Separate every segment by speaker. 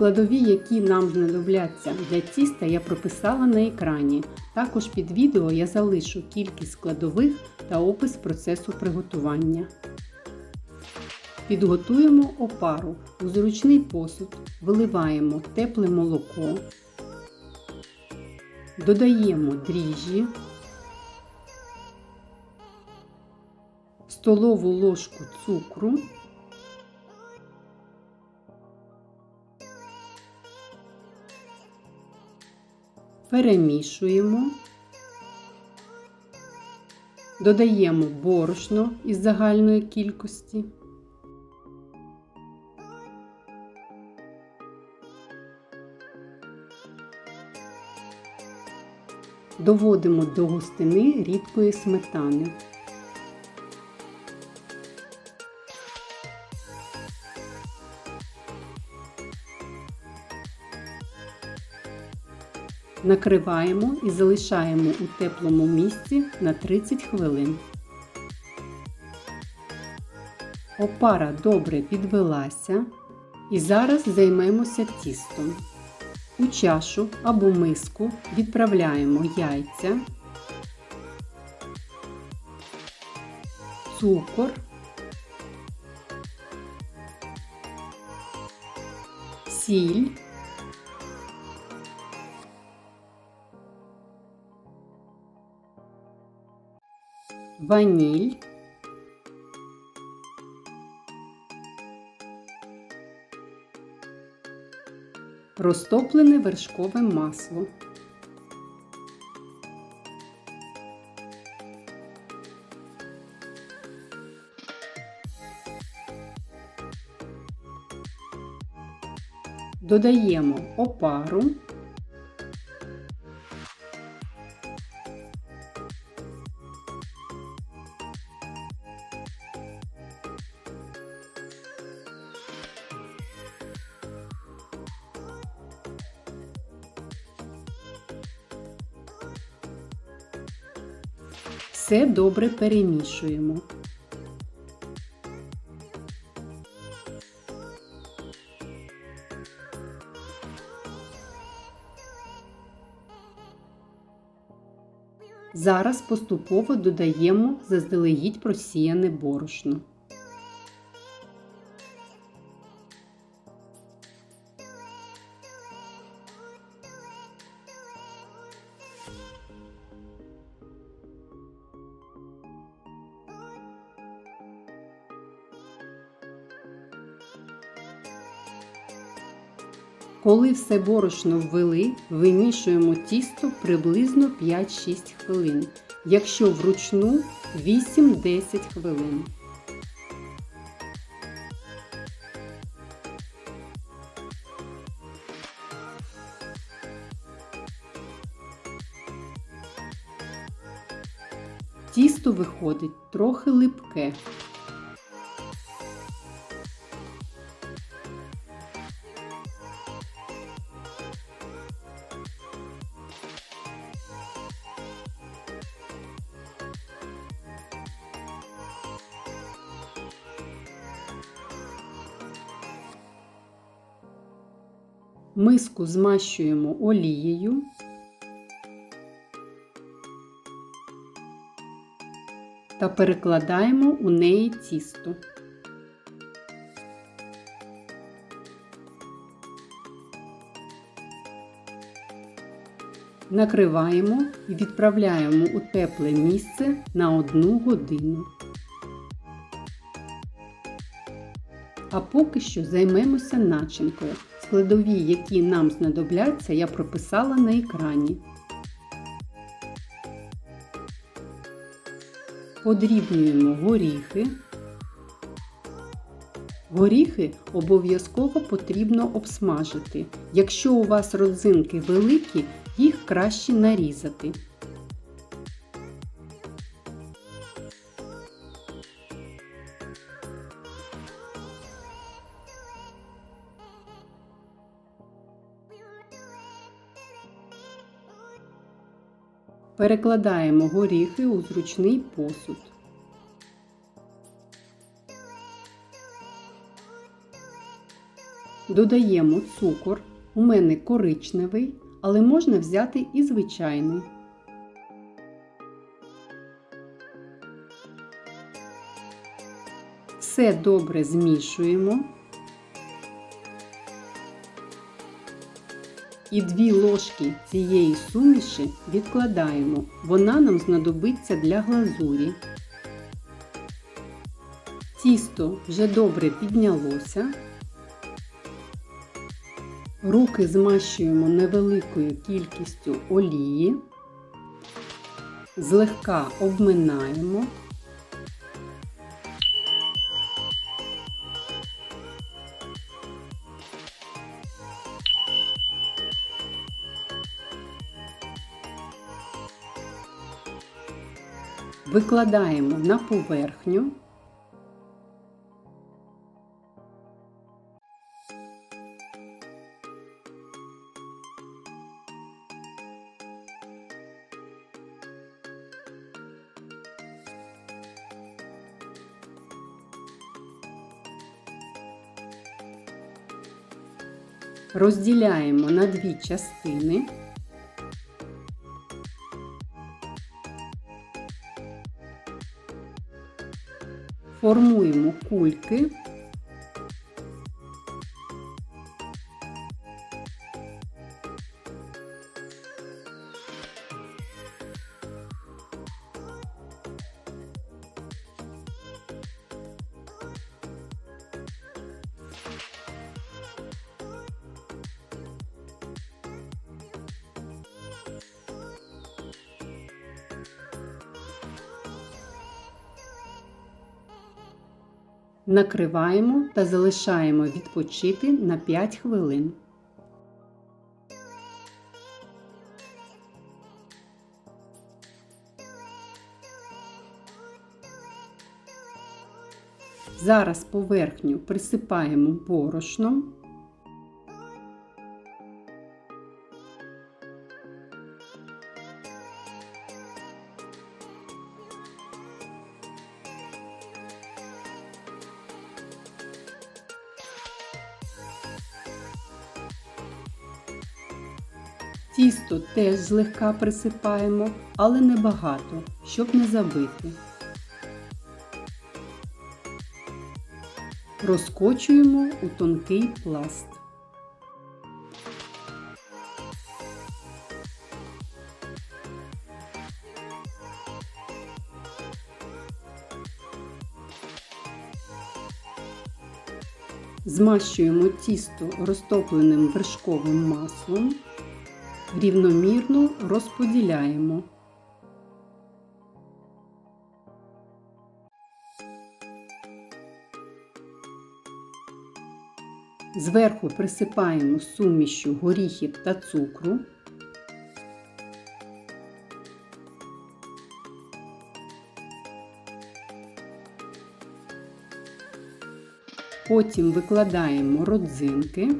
Speaker 1: Складові, які нам знадобляться для тіста, я прописала на екрані. Також під відео я залишу кількість складових та опис процесу приготування. Підготуємо опару. У зручний посуд виливаємо тепле молоко, додаємо дріжджі, столову ложку цукру. Перемішуємо, додаємо борошно із загальної кількості. Доводимо до густини рідкої сметани. Накриваємо і залишаємо у теплому місці на 30 хвилин. Опара добре підвелася. І зараз займемося тістом. У чашу або миску відправляємо яйця, цукор, сіль. Ваніль, розтоплене вершкове масло. Додаємо опару. Все добре перемішуємо. Зараз поступово додаємо заздалегідь просіяне борошно. Коли все борошно ввели, вимішуємо тісто приблизно 5-6 хвилин. Якщо вручну 8-10 хвилин. Тісто виходить трохи липке. Миску змащуємо олією. Та перекладаємо у неї тісто. Накриваємо і відправляємо у тепле місце на одну годину. А поки що займемося начинкою. Складові, які нам знадобляться, я прописала на екрані. Подрібнюємо горіхи, Горіхи обов'язково потрібно обсмажити. Якщо у вас родзинки великі, їх краще нарізати. Перекладаємо горіхи у зручний посуд. Додаємо цукор. У мене коричневий, але можна взяти і звичайний. Все добре змішуємо. І дві ложки цієї суміші відкладаємо. Вона нам знадобиться для глазурі. Тісто вже добре піднялося. Руки змащуємо невеликою кількістю олії, злегка обминаємо. Викладаємо на поверхню. Розділяємо на дві частини. Формуємо кульки. Накриваємо та залишаємо відпочити на 5 хвилин. Зараз поверхню присипаємо борошном. Тісто теж злегка присипаємо, але небагато, щоб не забити. Розкочуємо у тонкий пласт. Змащуємо тісто розтопленим вершковим маслом, рівномірно розподіляємо. Зверху присипаємо сумішю горіхів та цукру. Потім викладаємо родзинки.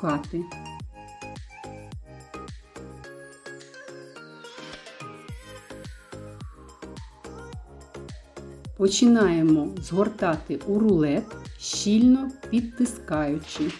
Speaker 1: І цукати. Починаємо згортати у рулет, щільно підтискаючи.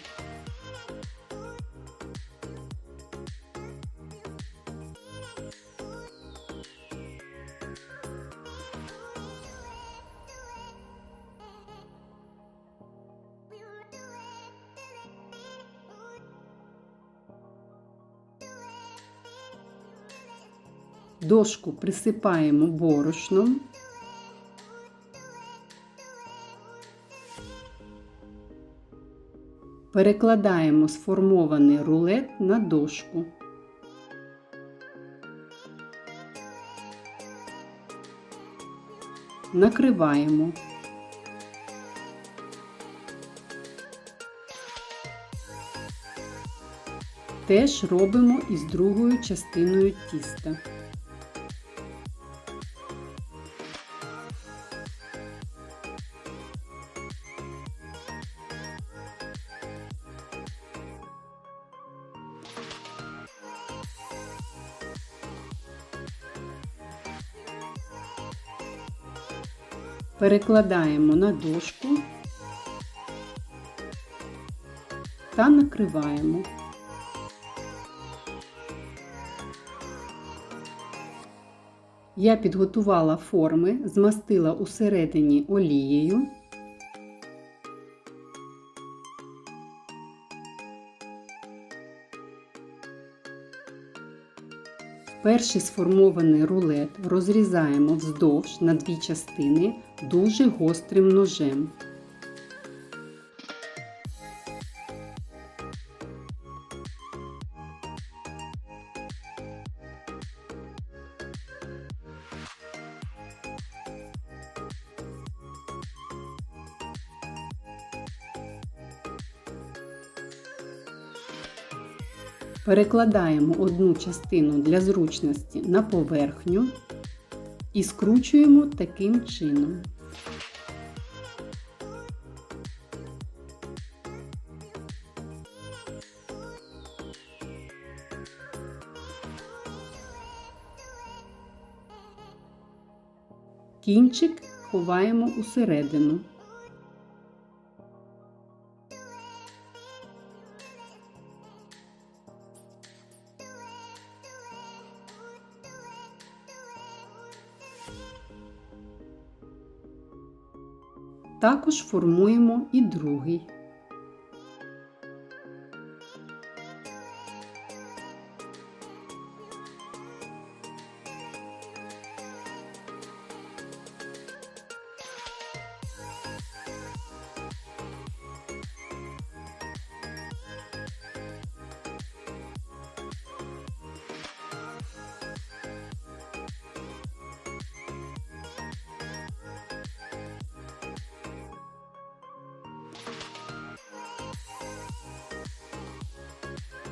Speaker 1: Дошку присипаємо борошном. Перекладаємо сформований рулет на дошку. Накриваємо. Теж робимо із другою частиною тіста. Перекладаємо на дошку та накриваємо. Я підготувала форми, змастила усередині олією. Перший сформований рулет розрізаємо вздовж на дві частини дуже гострим ножем. Перекладаємо одну частину для зручності на поверхню і скручуємо таким чином. Кінчик ховаємо усередину. Також формуємо і другий.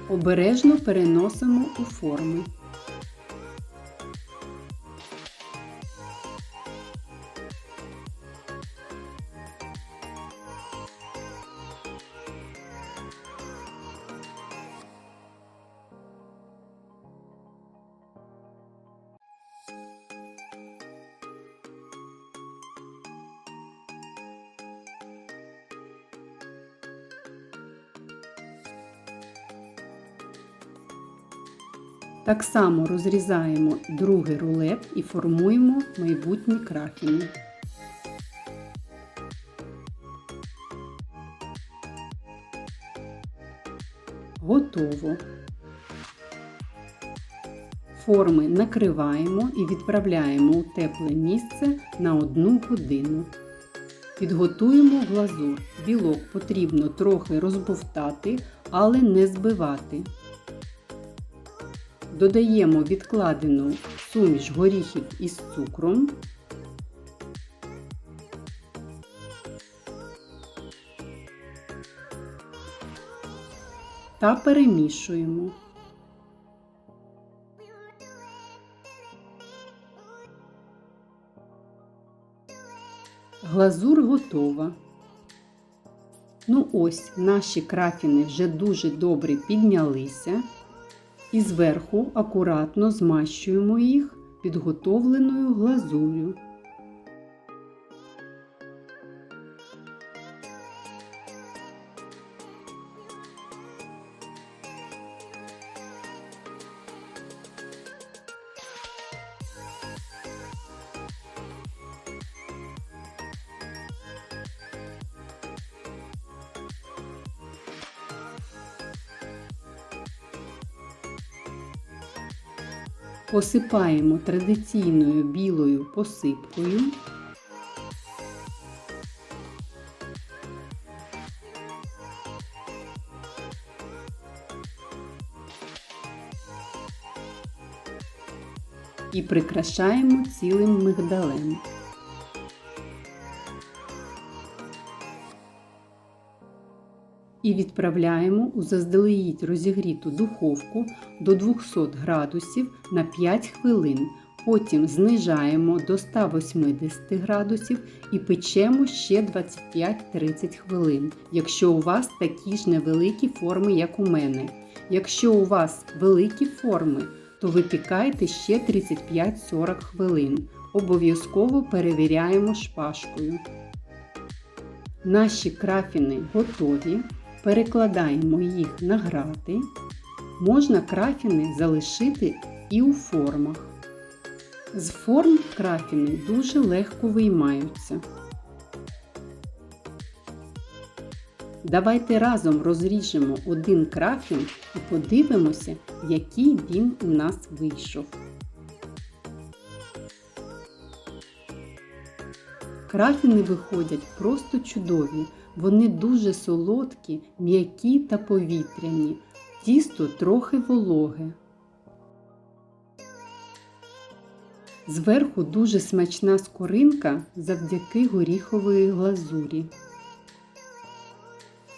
Speaker 1: Обережно переносимо у форми. Так само розрізаємо другий рулет і формуємо майбутні крафіни. Готово. Форми накриваємо і відправляємо у тепле місце на 1 годину. Підготуємо глазур. Білок потрібно трохи розбовтати, але не збивати. Додаємо відкладену суміш горіхів із цукром. Та перемішуємо. Глазур готова. Ну ось, наші крафіни вже дуже добре піднялися. І зверху акуратно змащуємо їх підготовленою глазур'ю. посипаємо традиційною білою посипкою. І прикрашаємо цілим мигдалем. І відправляємо у заздалегідь розігріту духовку до 200 градусів на 5 хвилин. Потім знижаємо до 180 градусів і печемо ще 25-30 хвилин, якщо у вас такі ж невеликі форми, як у мене. Якщо у вас великі форми, то випікайте ще 35-40 хвилин. Обов'язково перевіряємо шпажкою. Наші крафіни готові. Перекладаємо їх на грати. Можна крафіни залишити і у формах. З форм крафіни дуже легко виймаються. Давайте разом розріжемо один крафін і подивимося, який він у нас вийшов. Крафіни виходять просто чудові. Вони дуже солодкі, м'які та повітряні. Тісто трохи вологе. Зверху дуже смачна скоринка завдяки горіхової глазурі.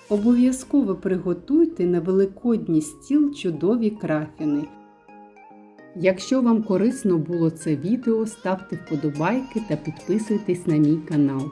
Speaker 1: Обов'язково приготуйте на великодній стіл чудові крафіни. Якщо вам корисно було це відео, ставте вподобайки та підписуйтесь на мій канал.